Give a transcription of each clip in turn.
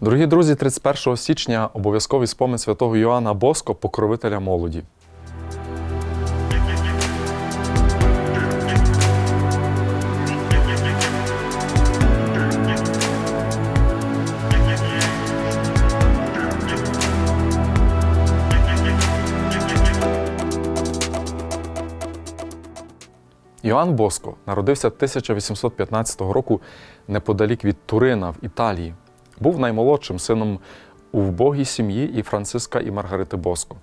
Дорогі друзі, 31 січня обов'язковий спомин святого Йоанна Боско, покровителя молоді. Йоанн Боско народився 1815 року неподалік від Турина в Італії. Був наймолодшим сином у вбогій сім'ї і Франциска і Маргарити Боско.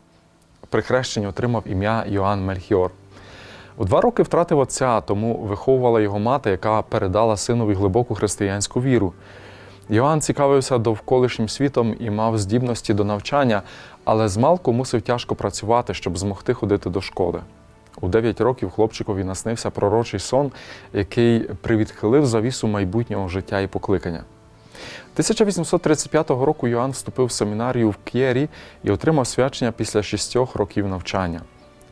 При хрещенні отримав ім'я Йоанн Мельхіор. У два роки втратив отця, тому виховувала його мати, яка передала синові глибоку християнську віру. Йоанн цікавився довколишнім світом і мав здібності до навчання, але змалку мусив тяжко працювати, щоб змогти ходити до школи. У 9 років хлопчикові наснився пророчий сон, який привідхилив завісу майбутнього життя і покликання. 1835 року Йоанн вступив в семінарію в К'єрі і отримав свячення після шістьох років навчання.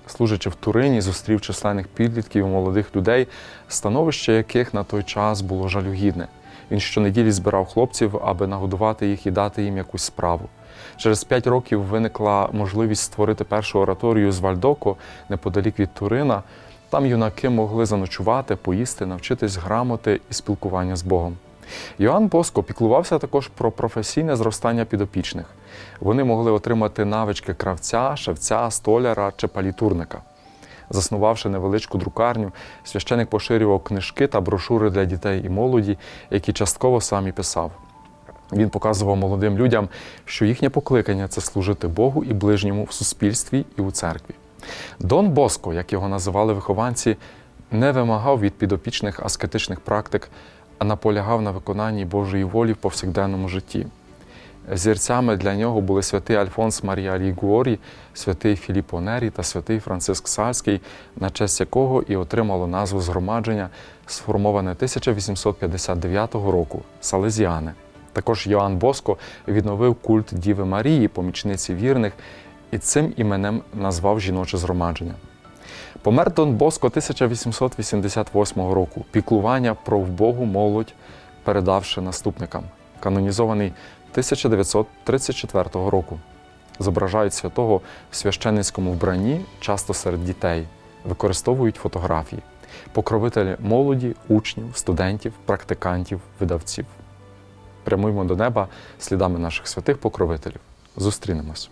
Служачи в Турині, зустрів численних підлітків і молодих людей, становище яких на той час було жалюгідне. Він щонеділі збирав хлопців, аби нагодувати їх і дати їм якусь справу. Через п'ять років виникла можливість створити першу ораторію з Вальдоко неподалік від Турина. Там юнаки могли заночувати, поїсти, навчитись грамоти і спілкування з Богом. Йоанн Боско піклувався також про професійне зростання підопічних. Вони могли отримати навички кравця, шевця, столяра чи палітурника. Заснувавши невеличку друкарню, священик поширював книжки та брошури для дітей і молоді, які частково сам і писав. Він показував молодим людям, що їхнє покликання це служити Богу і ближньому в суспільстві і у церкві. Дон Боско, як його називали вихованці, не вимагав від підопічних аскетичних практик, наполягав на виконанні Божої волі в повсякденному житті. Зірцями для нього були святий Альфонс Марія Лігуорі, святий Філіппо Нері та святий Франциск Сальський, на честь якого і отримало назву згромадження, сформоване 1859 року Салезіани. Також Йоанн Боско відновив культ Діви Марії, помічниці вірних, і цим іменем назвав жіноче згромадження. Помер Дон Боско 1888 року. Піклування про вбогу молодь, передавши наступникам, канонізований 1934 року. Зображають святого в священницькому вбранні, часто серед дітей, використовують фотографії, покровителі молоді, учнів, студентів, практикантів, видавців. Прямуємо до неба слідами наших святих покровителів. Зустрінемось.